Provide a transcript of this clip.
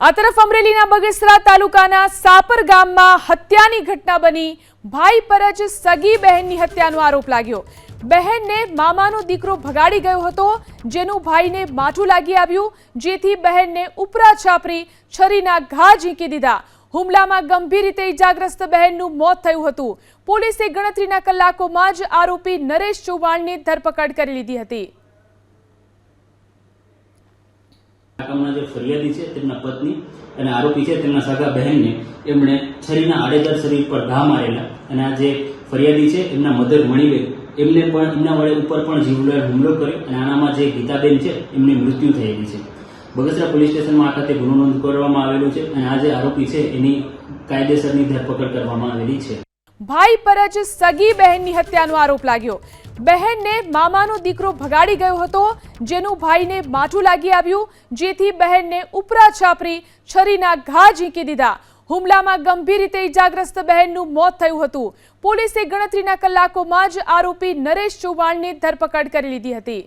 આ તરફ અમરેલીના બગસરા તાલુકાના સાપર ગામમાં હત્યાની ઘટના બની. ભાઈ પર જ સગી બહેનની હત્યાનો આરોપ લાગ્યો. બહેનને મામાનો દીકરો ભગાડી ગયો હતો, જેનું ભાઈને માઠું લાગી આવ્યું, જેથી બહેનને ઉપરા છાપરી છરીના ઘા ઝીંકી દીધા. હુમલામાં ગંભીર રીતે ઇજાગ્રસ્ત બહેનનું મોત થયું હતું. પોલીસે ગણતરીના કલાકોમાં જ આરોપી નરેશ ચૌહાણની ધરપકડ કરી લીધી હતી આ કામના જે ફરિયાદી છે, તેમના પત્ની અને આરોપી છે, તેમના સગા બહેનને એમણે છરીના આડેદાર શરીર પર ઘા મારેલા અને આ જે ફરિયાદી છે, એમના મધર મણીબેન, એમને પણ એમના વડે ઉપર પણ જીવલેણ હુમલો કર્યો અને આનામાં જે ગીતાબેન છે, એમની મૃત્યુ થયેલી છે. બગસરા પોલીસ સ્ટેશનમાં આ ખાતે ગુનો નોંધ કરવામાં આવેલું છે અને આ જે આરોપી છે, એની કાયદેસરની ધરપકડ કરવામાં આવેલી છે. ભાઈ પર જ સગી બહેનની હત્યાનો આરોપ લાગ્યો. બહેનને મામાનો દીકરો ભગાડી ગયો હતો, જેનું ભાઈને માઠું લાગી આવ્યું, જેથી બહેનને ઉપરા છાપરી છરીના ઘા ઝીંકી દીધા. હુમલામાં ગંભીર રીતે ઇજાગ્રસ્ત બહેનનું મોત થયું હતું. પોલીસે ગણતરીના કલાકોમાં જ આરોપી નરેશ ચૌહાણની ધરપકડ કરી લીધી હતી.